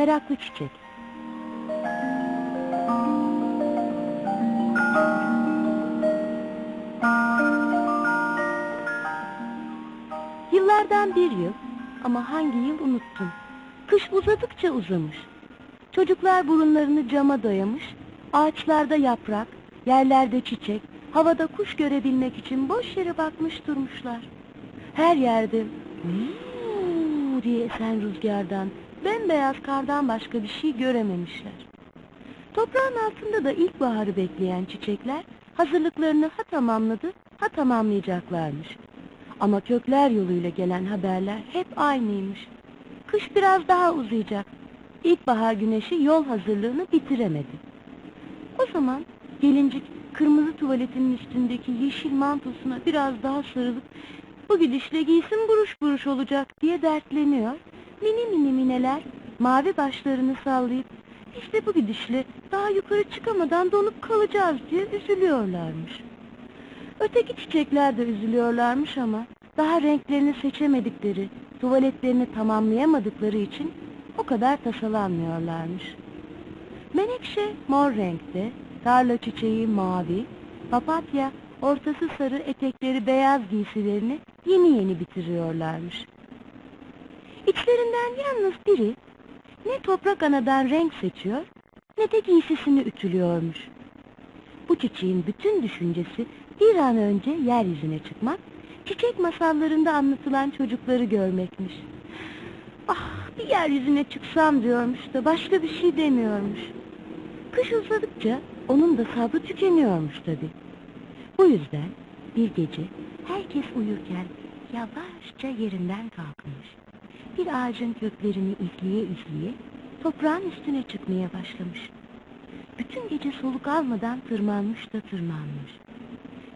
Meraklı çiçek. Yıllardan bir yıl ama hangi yıl unuttum. Kış uzadıkça uzamış. Çocuklar burunlarını cama dayamış, ağaçlarda yaprak, yerlerde çiçek, havada kuş görebilmek için boş yere bakmış durmuşlar. Her yerde diye esen rüzgardan, bembeyaz kardan başka bir şey görememişler. Toprağın altında da ilkbaharı bekleyen çiçekler hazırlıklarını ha tamamladı ha tamamlayacaklarmış. Ama kökler yoluyla gelen haberler hep aynıymış. Kış biraz daha uzayacak. İlkbahar güneşi yol hazırlığını bitiremedi. O zaman gelincik kırmızı tuvaletinin üstündeki yeşil mantosuna biraz daha sarılıp bu gidişle giysim buruş buruş olacak diye dertleniyor. Mini mini mineler mavi başlarını sallayıp işte bu gidişle daha yukarı çıkamadan donup kalacağız diye üzülüyorlarmış. Öteki çiçekler de üzülüyorlarmış ama daha renklerini seçemedikleri, tuvaletlerini tamamlayamadıkları için o kadar tasalanmıyorlarmış. Menekşe mor renkte, tarla çiçeği mavi, papatya ortası sarı etekleri beyaz giysilerini yeni yeni bitiriyorlarmış. İçlerinden yalnız biri ne toprak anadan renk seçiyor ne de giysisini ütülüyormuş. Bu çiçeğin bütün düşüncesi bir an önce yeryüzüne çıkmak, çiçek masallarında anlatılan çocukları görmekmiş. Ah bir yeryüzüne çıksam diyormuş da başka bir şey demiyormuş. Kış uzadıkça onun da sabrı tükeniyormuş tabi. Bu yüzden bir gece herkes uyurken yavaşça yerinden kalkmış. Bir ağacın köklerini izleye izleye toprağın üstüne çıkmaya başlamış. Bütün gece soluk almadan tırmanmış da tırmanmış.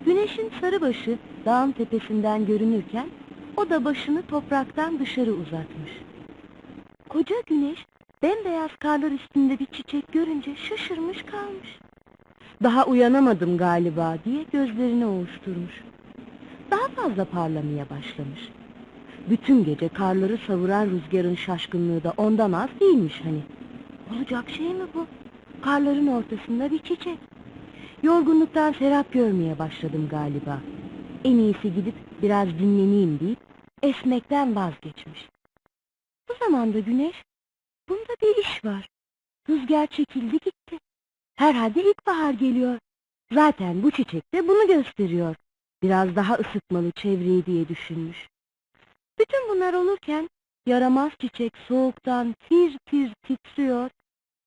Güneşin sarı başı dağın tepesinden görünürken o da başını topraktan dışarı uzatmış. Koca güneş bembeyaz karlar üstünde bir çiçek görünce şaşırmış kalmış. Daha uyanamadım galiba diye gözlerini ovuşturmuş. Daha fazla parlamaya başlamış. Bütün gece karları savuran rüzgarın şaşkınlığı da ondan az değilmiş hani. Olacak şey mi bu? Karların ortasında bir çiçek. Yorgunluktan serap görmeye başladım galiba. En iyisi gidip biraz dinleneyim deyip esmekten vazgeçmiş. Bu zamanda güneş, bunda bir iş var. Rüzgar çekildi gitti. Herhalde ilkbahar geliyor. Zaten bu çiçek de bunu gösteriyor. Biraz daha ısıtmalı çevreyi diye düşünmüş. Bütün bunlar olurken yaramaz çiçek soğuktan tir tir titriyor.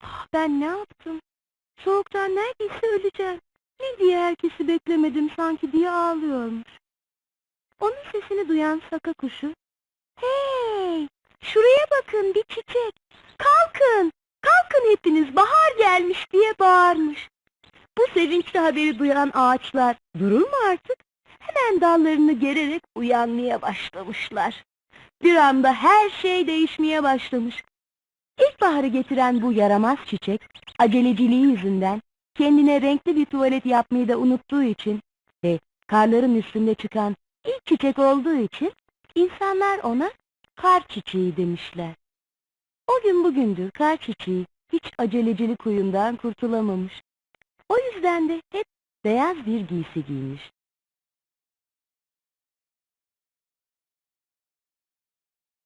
Ah, ben ne yaptım? Soğuktan neredeyse öleceğim. Ne diye herkesi beklemedim sanki diye ağlıyormuş. Onun sesini duyan saka kuşu, Hey! Şuraya bakın bir çiçek! Kalkın! Kalkın hepiniz bahar gelmiş diye bağırmış. Bu sevinçli haberi duyan ağaçlar durur mu artık? Hemen dallarını gererek uyanmaya başlamışlar. Bir anda her şey değişmeye başlamış. İlkbaharı getiren bu yaramaz çiçek, aceleciliği yüzünden kendine renkli bir tuvalet yapmayı da unuttuğu için ve karların üstünde çıkan ilk çiçek olduğu için insanlar ona kar çiçeği demişler. O gün bugündür kar çiçeği hiç acelecilik huyundan kurtulamamış. O yüzden de hep beyaz bir giysi giymiş.